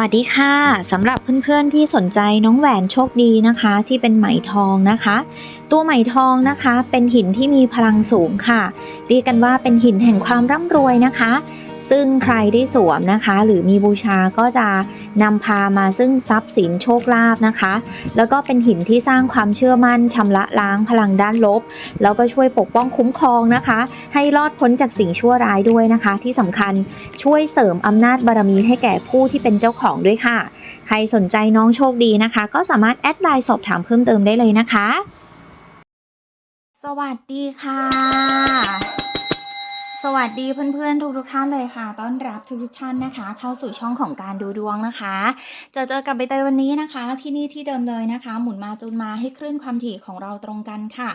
วัสดีค่ะสำหรับเพื่อนๆที่สนใจน้องแหวนโชคดีนะคะ ที่เป็นไหมทองนะคะ ตัวไหมทองนะคะ เป็นหินที่มีพลังสูงค่ะเรียกกันว่าเป็นหินแห่งความร่ำรวยนะคะ ซึ่งใครที่สวมนะคะ หรือมีบูชาก็จะนำพามาซึ่งทรัพย์สินโชคลาภนะคะ แล้วก็เป็นหินที่สร้างความเชื่อมั่นชำระล้างพลังด้านลบ แล้วก็ช่วยปกป้องคุ้มครองนะคะ ให้รอดพ้นจากสิ่งชั่วร้ายด้วยนะคะ ที่สำคัญช่วยเสริมอำนาจบารมีให้แก่ผู้ที่เป็นเจ้าของด้วยค่ะ ใครสนใจน้องโชคดีนะคะ ก็สามารถแอดไลน์สอบถามเพิ่มเติมได้เลยนะคะ สวัสดีค่ะ สวัสดีเพื่อนๆ ทุกๆท่านเลยค่ะ ต้อนรับทุกๆท่านนะคะ เข้าสู่ช่องของการดูดวงนะคะเจอเจอกับใบเตยวันนี้นะคะ ที่นี่ที่เดิมเลยนะคะ หมุนมาจูนมาให้คลื่นความถี่ของเราตรงกันค่ะ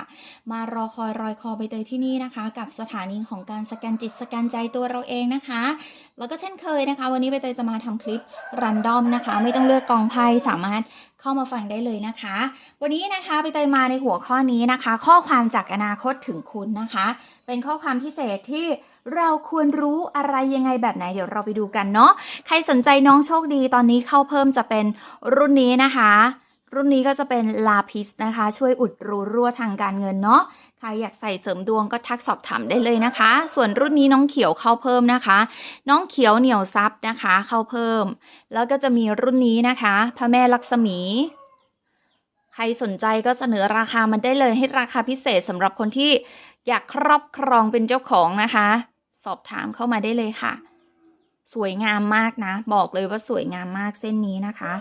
มารอคอยรอยคอใบเตยที่นี่นะคะ กับสถานีของการสแกนจิตสแกนใจตัวเราเองนะคะ แล้วก็เช่นเคยนะคะ วันนี้ใบเตยจะมาทำคลิปรันดอมนะคะ ไม่ต้องเลือกกองไพ่สามารถ เข้ามาฟังได้เลยนะคะ วันนี้นะคะไปเตยมาในหัวข้อนี้นะคะ ข้อความจากอนาคตถึงคุณนะคะ เป็นข้อความพิเศษที่เราควรรู้อะไรยังไงแบบไหนเดี๋ยวเราไปดูกันเนาะใครสนใจน้องโชคดีตอนนี้เข้าเพิ่มจะเป็นรุ่นนี้นะคะ รุ่นนี้ก็จะเป็นลาพิสนะคะ ช่วยอุดรูรั่วทางการเงินเนาะใครอยากใส่เสริมดวงก็ทักสอบถามได้เลยนะคะ ส่วนรุ่นนี้น้องเขียวเข้าเพิ่มนะคะ น้องเขียวเหนียวซับนะคะ เข้าเพิ่ม แล้วก็จะมีรุ่นนี้นะคะพระแม่ลักษมี ใครสนใจก็เสนอราคามันได้เลยให้ราคาพิเศษสำหรับคนที่อยากครอบครองเป็นเจ้าของนะคะ สอบถามเข้ามาได้เลยค่ะ สวยงามมากนะ บอกเลยว่าสวยงามมากเส้นนี้นะคะ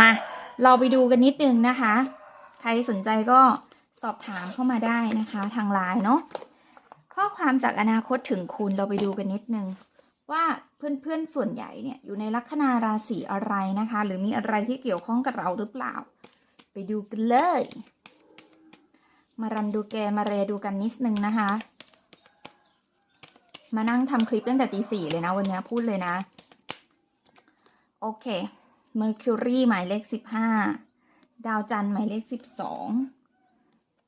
มา เราไปดูกันนิดนึงนะคะ ใครสนใจก็สอบถามเข้ามาได้นะคะ ทางไลน์เนาะข้อความจากอนาคตถึงคุณเราไปดูกันนิดนึง ว่าเพื่อนๆส่วนใหญ่เนี่ยอยู่ในลัคนาราศีอะไรนะคะ หรือมีอะไรที่เกี่ยวข้องกับเราหรือเปล่า ไปดูกันเลย มารันดูแกมาเรดูกันนิดนึงนะคะ มานั่งทำคลิปตั้งแต่ตีสี่เลยนะวันนี้พูดเลยนะ โอเค Mercury หมายเลขสิบห้าดาวจันทร์หมายเลขสิบสอง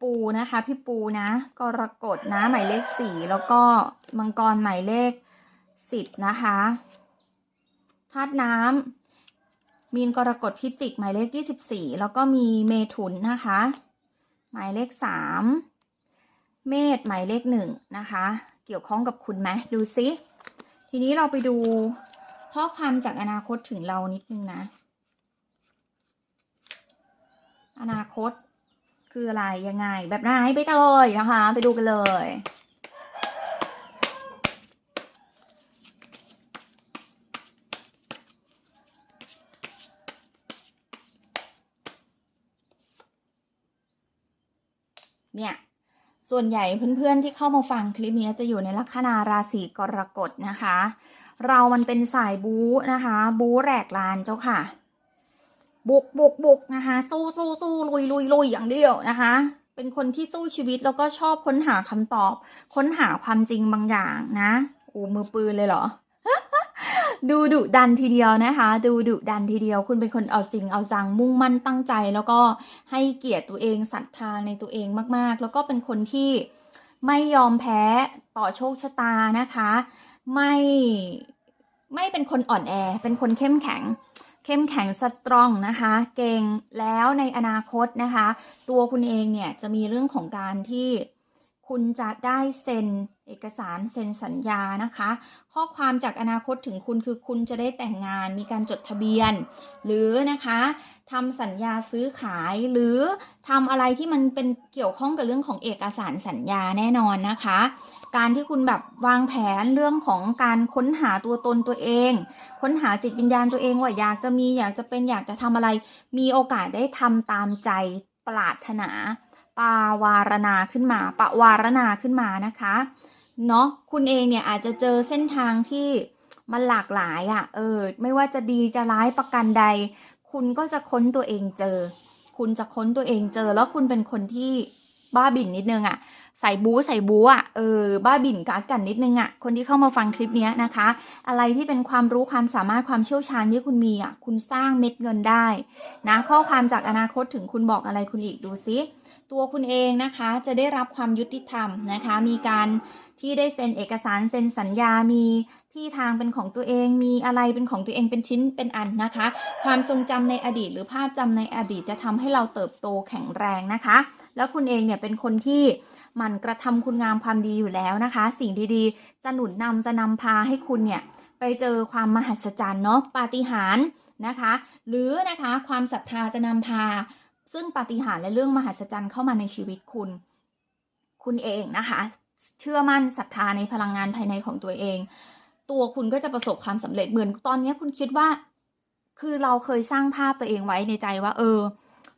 ปูนะคะพี่ปูนะกรกฎนะหมายเลขสี่แล้วก็มังกรหมายเลขสิบนะคะธาตุน้ำมีนกรกฎพิจิกหมายเลขยี่สิบสี่แล้วก็มีเมถุนนะคะ หมายเลขสามเมษหมายเลขหนึ่งนะคะ เกี่ยวข้องกับคุณไหมดูซิ ทีนี้เราไปดูข้อความจากอนาคตถึงเรานิดนึงนะ อนาคต คืออะไรยังไง แบบไหนไปเลยนะคะ ไปดูกันเลยเนี่ย ส่วนใหญ่เพื่อนๆที่เข้ามาฟังคลิปนี้จะอยู่ในลัคนาราศีกรกฎนะคะ เรามันเป็นสายบู๊นะคะ บู๊แหลกลานเจ้าค่ะ บุกบุกบุกนะคะ สู้สู้สู้ลุยลุยลุยอย่างเดียวนะคะ เป็นคนที่สู้ชีวิตแล้วก็ชอบค้นหาคำตอบ ค้นหาความจริงบางอย่างนะโอ้มือปืนเลยเหรอดูดุดันทีเดียวนะคะ ดูดุดันทีเดียว คุณเป็นคนเอาจริงเอาจังมุ่งมั่นตั้งใจ แล้วก็ให้เกียรติตัวเองศรัทธาในตัวเองมาก ๆ แล้วก็เป็นคนที่ไม่ยอมแพ้ต่อโชคชะตานะคะ ไม่ไม่เป็นคนอ่อนแอ เป็นคนเข้มแข็ง เข้มแข็งสตรองนะคะ เก่งแล้วในอนาคตนะคะ ตัวคุณเองเนี่ยจะมีเรื่องของการที่ คุณจะได้เซ็นเอกสารเซ็นสัญญานะคะ ข้อความจากอนาคตถึงคุณคือคุณจะได้แต่งงานมีการจดทะเบียน หรือนะคะทำสัญญาซื้อขายหรือทำอะไรที่มันเป็นเกี่ยวข้องกับเรื่องของเอกสารสัญญาแน่นอนนะคะ การที่คุณแบบวางแผนเรื่องของการค้นหาตัวตนตัวเอง ค้นหาจิตวิญญาณตัวเองว่าอยากจะมีอยากจะเป็นอยากจะทำอะไร มีโอกาสได้ทำตามใจปรารถนา ปาวารณาขึ้นมาปะวารณาขึ้นมานะคะเนาะคุณเองเนี่ยอาจจะเจอเส้นทางที่มันหลากหลายอะ่ะเออไม่ว่าจะดีจะร้ายประกันใด คุณก็จะค้นตัวเองเจอ คุณจะค้นตัวเองเจอ แล้วคุณเป็นคนที่บ้าบิ่นนิดนึงอะ่ะใส่บู๊ใส่บู๊อะเออบ้าบิ่นกากันนิดนึงอะคนที่เข้ามาฟังคลิปนี้นะคะ อะไรที่เป็นความรู้ความสามารถความเชี่ยวชาญที่คุณมีอะคุณสร้างเม็ดเงินได้นะข้อความจากอนาคตถึงคุณบอกอะไรคุณอีกดูซิ ตัวคุณเองนะคะจะได้รับความยุติธรรมนะคะ มีการที่ได้เซ็นเอกสารเซ็นสัญญา มีที่ทางเป็นของตัวเอง มีอะไรเป็นของตัวเองเป็นชิ้นเป็นอันนะคะ ความทรงจำในอดีต หรือภาพจำในอดีตจะทำให้เราเติบโตแข็งแรงนะคะ แล้วคุณเองเนี่ยเป็นคนที่หมันกระทำคุณงามความดีอยู่แล้วนะคะ สิ่งดีๆ จะหนุนนำจะนำพาให้คุณเนี่ยไปเจอความมหัศจรรย์เนาะปาฏิหาริย์นะคะ หรือนะคะความศรัทธาจะนำพา ซึ่งปาฏิหาริย์และเรื่องมหัศจรรย์เข้ามาในชีวิตคุณ คุณเองนะคะ เชื่อมั่นศรัทธาในพลังงานภายในของตัวเอง ตัวคุณก็จะประสบความสำเร็จเหมือนตอนนี้คุณคิดว่า คือเราเคยสร้างภาพตัวเองไว้ในใจว่า เออ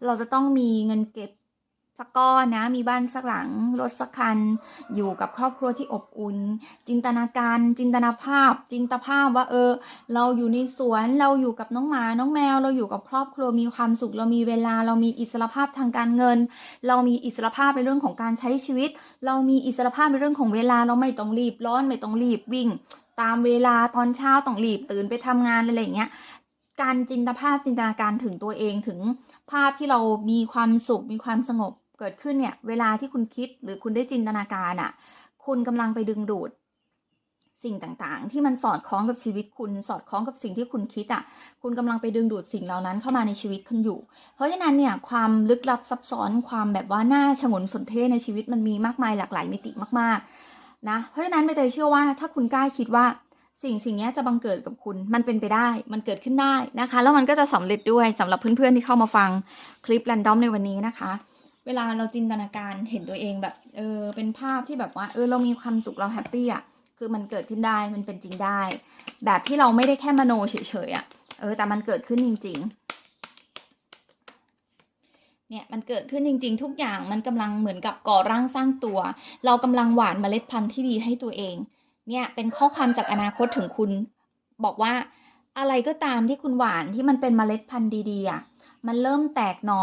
เราจะต้องมีเงินเก็บ สักก้อนนะ มีบ้านสักหลัง รถสักคัน อยู่กับครอบครัวที่อบอุ่น จินตนาการ จินตนาภาพ จินตภาพว่าเออ เราอยู่ในสวน เราอยู่กับน้องหมา น้องแมว เราอยู่กับครอบครัว มีความสุข เรามีเวลา เรามีอิสรภาพทางการเงิน เรามีอิสรภาพในเรื่องของการใช้ชีวิต เรามีอิสรภาพในเรื่องของเวลา เราไม่ต้องรีบร้อน ไม่ต้องรีบวิ่ง ตามเวลาตอนเช้าต้องรีบตื่นไปทำงานอะไรอย่างเงี้ยการจินตภาพจินตนาการถึงตัวเองถึงภาพที่เรามีความสุขมีความสงบ เกิดขึ้นเนี่ยเวลาที่คุณคิดหรือคุณได้จินตนาการอะ่ะ คุณกำลังไปดึงดูด สิ่งต่างๆ ที่มันสอดคล้องกับชีวิตคุณสอดคล้องกับสิ่งที่คุณคิดอะ่ะ คุณกำลังไปดึงดูดสิ่งเหล่านั้นเข้ามาในชีวิตคุณอยู่ เพราะฉะนั้นเนี่ยความลึกลับซับซ้อนความแบบว่าหน่าฉงนสนเท่ในชีวิตมันมีมากมายหลากหลายมิติมากๆนะเพราะฉะนั้นไม่เตยเชื่อว่าถ้าคุณกล้าคิดว่าสิ่งสิ่งนี้จะบังเกิดกับคุณ มันเป็นไปได้ มันเกิดขึ้นได้นะคะ แล้วมันก็จะสำเร็จด้วยสำหรับเพื่อนๆที่เข้ามาฟังคลิปแรนดอมในวันนี้นะคะ เวลาเราจินตนาการเห็นตัวเองแบบเออเป็นภาพที่แบบว่าเออเรามีความสุขเราแฮปปี้อะคือมันเกิดขึ้นได้มันเป็นจริงได้ แบบที่เราไม่ได้แค่มโนเฉยๆอะเออแต่มันเกิดขึ้นจริง ๆ เนี่ยมันเกิดขึ้นจริง ๆ ทุกอย่างมันกำลังเหมือนกับก่อร่างสร้างตัว เรากำลังหว่านเมล็ดพันธุ์ที่ดีให้ตัวเอง เนี่ยเป็นข้อความจากอนาคตถึงคุณบอกว่าอะไรก็ตามที่คุณหวานที่มันเป็นเมล็ดพันธุ์ดีๆอะมันเริ่มแตกหนอ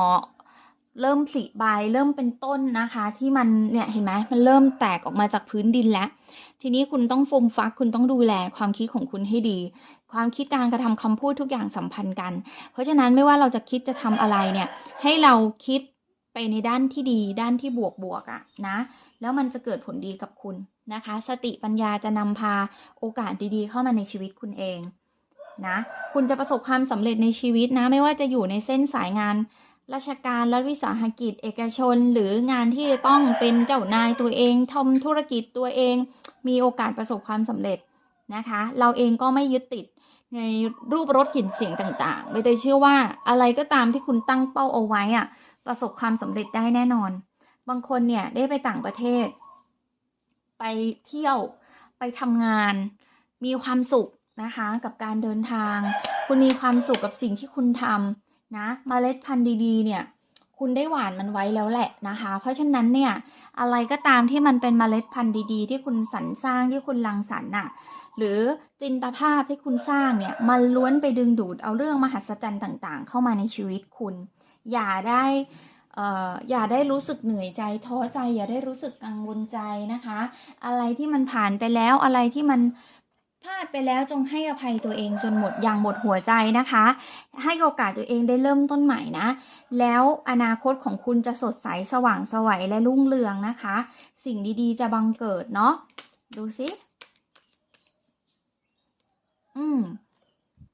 เริ่มผลิใบเริ่มเป็นต้นนะคะ ที่มันเนี่ยเห็นไหมมันเริ่มแตกออกมาจากพื้นดินแล้ว ทีนี้คุณต้องฟูมฟักคุณต้องดูแลความคิดของคุณให้ดี ความคิดการกระทำคำพูดทุกอย่างสัมพันธ์กัน เพราะฉะนั้นไม่ว่าเราจะคิดจะทำอะไรเนี่ยให้เราคิดไปในด้านที่ดีด้านที่บวกบวกๆอะนะแล้วมันจะเกิดผลดีกับคุณนะคะ สติปัญญาจะนำพาโอกาสดีๆ เข้ามาในชีวิตคุณเองนะคุณจะประสบความสำเร็จในชีวิตนะ ไม่ว่าจะอยู่ในเส้นสายงาน ราชการรัฐวิสาหกิจเอกชน หรืองานที่จะต้องเป็นเจ้านายตัวเองทำธุรกิจตัวเอง มีโอกาสประสบความสำเร็จนะคะ เราเองก็ไม่ยึดติดในรูปรสกลิ่นเสียงต่างๆไม่ได้เชื่อว่าอะไรก็ตามที่คุณตั้งเป้าเอาไว้อะประสบความสำเร็จได้แน่นอน บางคนเนี่ยได้ไปต่างประเทศ ไปเที่ยวไปทำงาน มีความสุขนะคะ กับการเดินทาง คุณมีความสุขกับสิ่งที่คุณทำ นะมเมล็ดพันธุ์ดีๆเนี่ยคุณได้หว่านมันไว้แล้วแหละนะคะ เพราะฉะนั้นเนี่ยอะไรก็ตามที่มันเป็นเมล็ดพันธุ์ดีๆ ที่คุณสรรสร้างที่คุณรังสรรค์น่ะหรือจินตภาพที่คุณสร้างเนี่ยมันล้วนไปดึงดูดเอาเรื่องมหัศจรรย์ต่างๆ เข้ามาในชีวิตคุณ อย่าได้เอออย่าได้รู้สึกเหนื่อยใจท้อใจอย่าได้รู้สึกกังวลใจนะคะ อะไรที่มันผ่านไปแล้วอะไรที่มัน พลาดไปแล้วจงให้อภัยตัวเองจนหมดอย่างหมดหัวใจนะคะ ให้โอกาสตัวเองได้เริ่มต้นใหม่นะ แล้วอนาคตของคุณจะสดใสสว่างไสวัยและรุ่งเรืองนะคะ สิ่งดีๆ จะบังเกิดเนาะดูสิอืม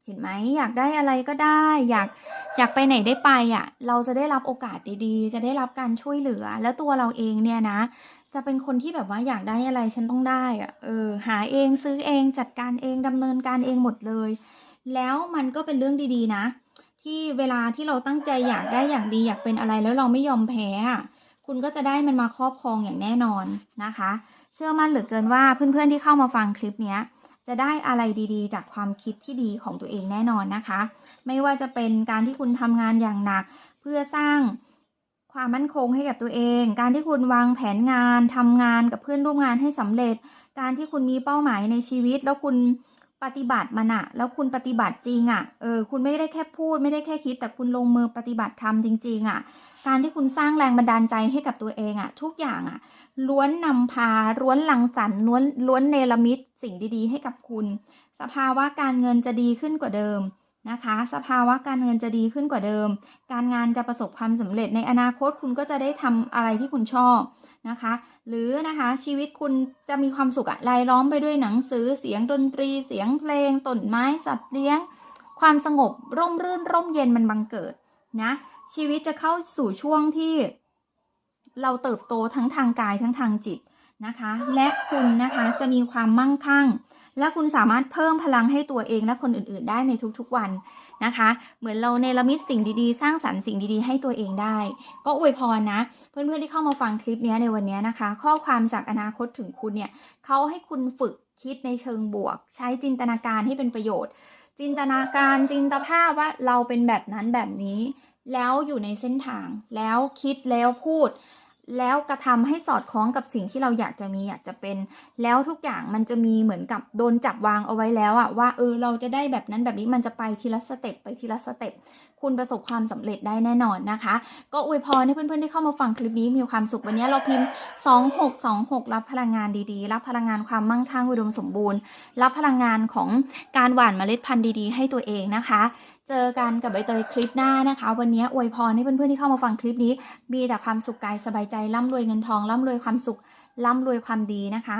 เห็นไหมอยากได้อะไรก็ได้ อยากอยากไปไหนได้ไปอะ เราจะได้รับโอกาสดีๆ จะได้รับการช่วยเหลือ แล้วตัวเราเองเนี่ยนะ จะเป็นคนที่แบบว่าอยากได้อะไรฉันต้องได้อะเออ หาเองซื้อเองจัดการเองดำเนินการเองหมดเลย แล้วมันก็เป็นเรื่องดีๆนะ ที่เวลาที่เราตั้งใจอยากได้อย่ากดีอยากเป็นอะไรแล้วเราไม่ยอมแพ้คุณก็จะได้มันมาครอบครองอย่างแน่นอนนะคะ เชื่อมั่นเหลือเกินว่าเพื่อนๆที่เข้ามาฟังคลิปเนี้ยจะได้อะไรดีๆ จากความคิดที่ดีของตัวเองแน่นอนนะคะ ไม่ว่าจะเป็นการที่คุณทำงานอย่างหนัก เพื่อสร้าง ความมั่นคงให้กับตัวเอง การที่คุณวางแผนงานทำงานกับเพื่อนร่วมงานให้สำเร็จ การที่คุณมีเป้าหมายในชีวิต แล้วคุณปฏิบัติมันอะแล้วคุณปฏิบัติจริงอะเออคุณไม่ได้แค่พูด ไม่ได้แค่คิด แต่คุณลงมือปฏิบัติทำจริง ๆอะการที่คุณสร้างแรงบันดาลใจให้กับตัวเองอะทุกอย่างอะล้วนนำพาล้วนหลังสรรล้วนล้วนเนรมิตสิ่งดีๆ ให้กับคุณ สภาวะการเงินจะดีขึ้นกว่าเดิม นะคะ สภาวะการเงินจะดีขึ้นกว่าเดิม การงานจะประสบความสำเร็จในอนาคตคุณก็จะได้ทำอะไรที่คุณชอบนะคะ หรือนะคะชีวิตคุณจะมีความสุขอะรายล้อมไปด้วยหนังสือเสียงดนตรี เสียงเพลงต้นไม้สัตว์เลี้ยง ความสงบร่มรื่นร่มเย็นมันบังเกิดนะชีวิตจะเข้าสู่ช่วงที่เราเติบโตทั้งทางกายทั้งทางจิต นะคะ และคุณนะคะจะมีความมั่งคั่ง และคุณสามารถเพิ่มพลังให้ตัวเองและคนอื่นๆ ได้ในทุกๆวันนะคะ เหมือนเราเนรมิตสิ่งดีๆ สร้างสรรค์สิ่งดีๆ ให้ตัวเองได้ ก็อวยพรนะ เพื่อนๆที่เข้ามาฟังคลิปนี้ในวันนี้นะคะ ข้อความจากอนาคตถึงคุณเนี่ยเขาให้คุณฝึกคิดในเชิงบวก ใช้จินตนาการให้เป็นประโยชน์ จินตนาการจินตภาพว่าเราเป็นแบบนั้นแบบนี้ แล้วอยู่ในเส้นทางแล้วคิดแล้วพูด แล้วกระทำให้สอดคล้องกับสิ่งที่เราอยากจะมีอยากจะเป็น แล้วทุกอย่างมันจะมีเหมือนกับโดนจับวางเอาไว้แล้วอะว่าเออเราจะได้แบบนั้นแบบนี้มันจะไปทีละสเต็ปไปทีละสเต็ปคุณประสบความสำเร็จได้แน่นอนนะคะ ก็อวยพรให้เพื่อนๆที่เข้ามาฟังคลิปนี้มีความสุขวันนี้เราพิมพ์ 2626 รับพลังงานดีๆ รับพลังงานความมั่งคั่งอุดมสมบูรณ์ รับพลังงานของการหว่านเมล็ดพันธุ์ดีๆ ให้ตัวเองนะคะ เจอกันกับใบเตยคลิปหน้านะคะ วันนี้อวยพรให้เพื่อนๆที่เข้ามาฟังคลิปนี้ มีแต่ความสุขกายสบายใจร่ำรวยเงินทองร่ำรวยความสุขร่ำรวยความดีนะคะ